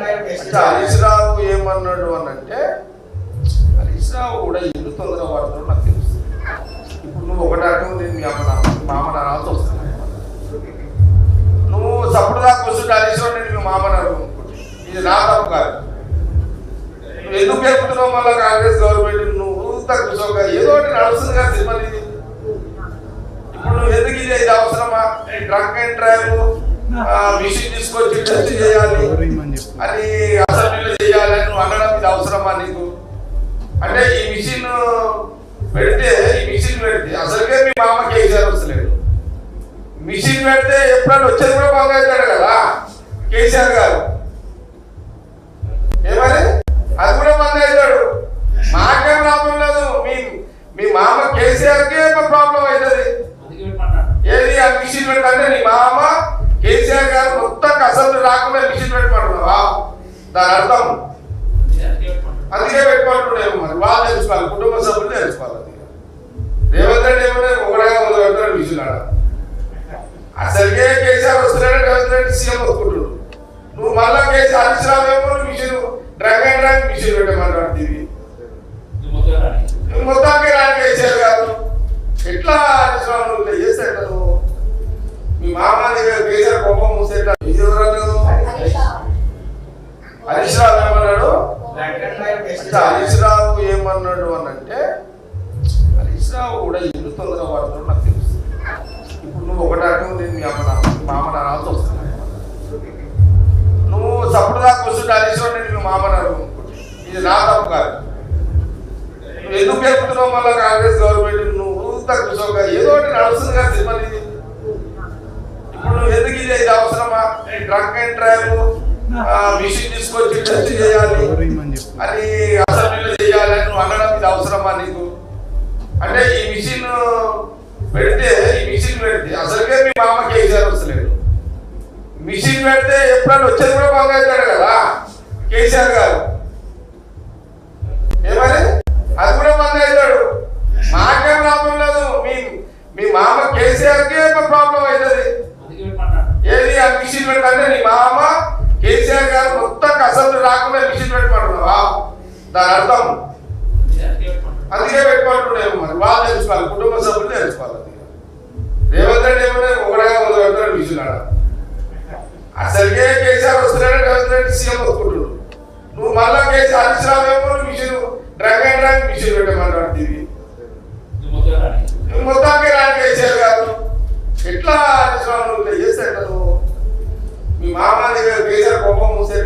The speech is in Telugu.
హరీశ్రావు ఏమన్నాడు అని అంటే హరీశ్రావు కూడా ఎందుకు తొందర వాడతాడు నాకు తెలుసు. ఇప్పుడు నువ్వు ఒకటే అర్థం నేను మీ అమ్మ మామ నాతో నువ్వు సప్పుడు దాకా వస్తుంటే హరీశ్రావు నేను మీ మామ ఇది నా తప్పు కాదు. నువ్వు ఎందుకు చెప్తున్నావు మళ్ళీ కాంగ్రెస్ గవర్నమెంట్? నువ్వు తగ్గుతావు కూర్చోక ఏదో ఒకటి నడుస్తుంది కదా సినిమా ఇప్పుడు నువ్వు ఎందుకు ఇది అవసరమా? డ్రంక్ అండ్ డ్రైవ్ మిషన్ తీసుకొచ్చి టెస్ట్ చేయాలి. అని అసెంబ్లీలో చేయాలి అని నువ్వు అనడం ఇది అవసరమా నీకు? అంటే ఈ మిషన్ పెడితే ఈ మిషన్ పెడితే అసలుకే మీ మామ కేసీఆర్ వస్తలేదు. మిషన్ పెడితే ఎప్పుడైనా వచ్చేది కూడా బాగా అవుతాడు కదా కేసీఆర్ గారు. ఏమని అది కూడా మంది అవుతాడు. మాకేం లాభం లేదు. మీ మీ మామ కేసీఆర్ కే ప్రాబ్లం అవుతుంది. ఏది ఆ మిషన్ పెట్టంటే నీ మామ కేసీఆర్ గారు మొత్తం అసెంబ్లీ రాకుండా మిషన్ పెట్టుకుంటున్నావా? దాని అర్థం? అందుకే పెట్టుకుంటున్నాము మరి. వాళ్ళు తెలుసుకోవాలి. కుటుంబ సభ్యులు తెలుసుకోవాలి రేవంత్ రెడ్డి ఏమన్నా ఒకటిగా మొదలు పెడతాడు మిషన్ ఆడ? అసలుకే కేసీఆర్ వస్తున్నాడు రేవంత్ రెడ్డి సీఎం వస్తుంటాడు నువ్వు మళ్ళా కేసీఆర్ హరీష్ రావు ఏమో machine drug and drug machine పెట్టమంటాడు Harish ఇది నా తప్పు కాదు నువ్వు ఎందుకు గెలుపుతున్నావు మళ్ళీ కాంగ్రెస్ గవర్నమెంట్ నువ్వు తక్కువ ఏదో ఒకటి నడుస్తుంది కదా సినిమా ఇది. ఇప్పుడు నువ్వు ఎందుకు ఇది ఇది అవసరమా? ట్రక్ అండ్ డ్రైవ్ మిషన్ తీసుకొచ్చి టెస్ట్ చేయాలి. అని అసెంబ్లీలో చేయాలి అని నువ్వు అనడం ఇది అవసరమా నీకు? అంటే ఈ మిషన్ పెడితే ఈ మిషన్ పెడితే అసలుకే మీ మామ కేసీఆర్ వస్తలేదు మిషన్ పెడితే ఎప్పుడైనా వచ్చేది కూడా బాగా అవుతాడు కదా? కేసీఆర్ గారు. ఏమని? అది కూడా మంది అవుతాడు మాకేం లాభం లేదు. మీ మీ మామ కేసీఆర్కి ప్రాబ్లం అవుతుంది. ఏది ఆ మిషన్ పెట్టంటే నీ మామ కేసీఆర్ గారు మొత్తం అసెంబ్లీ రాకుండా మిషన్ పెట్టుకుంటున్నావా దాని అర్థం? అందుకే పెట్టుకుంటున్నాము మరి. వాళ్ళు తెలుసుకోవాలి. కుటుంబ సభ్యులు తెలుసుకోవాలి రేవంత్ రెడ్డి ఏమన్నా ఒకటిగా మొదలు పెడతాడు మిషన్ అసలుకే కేసీఆర్ వస్తున్నాడు రేవంత్ రెడ్డి సీఎం వస్తుంటాడు నువ్వు మళ్ళా కేసీ హరీష్ రావేమో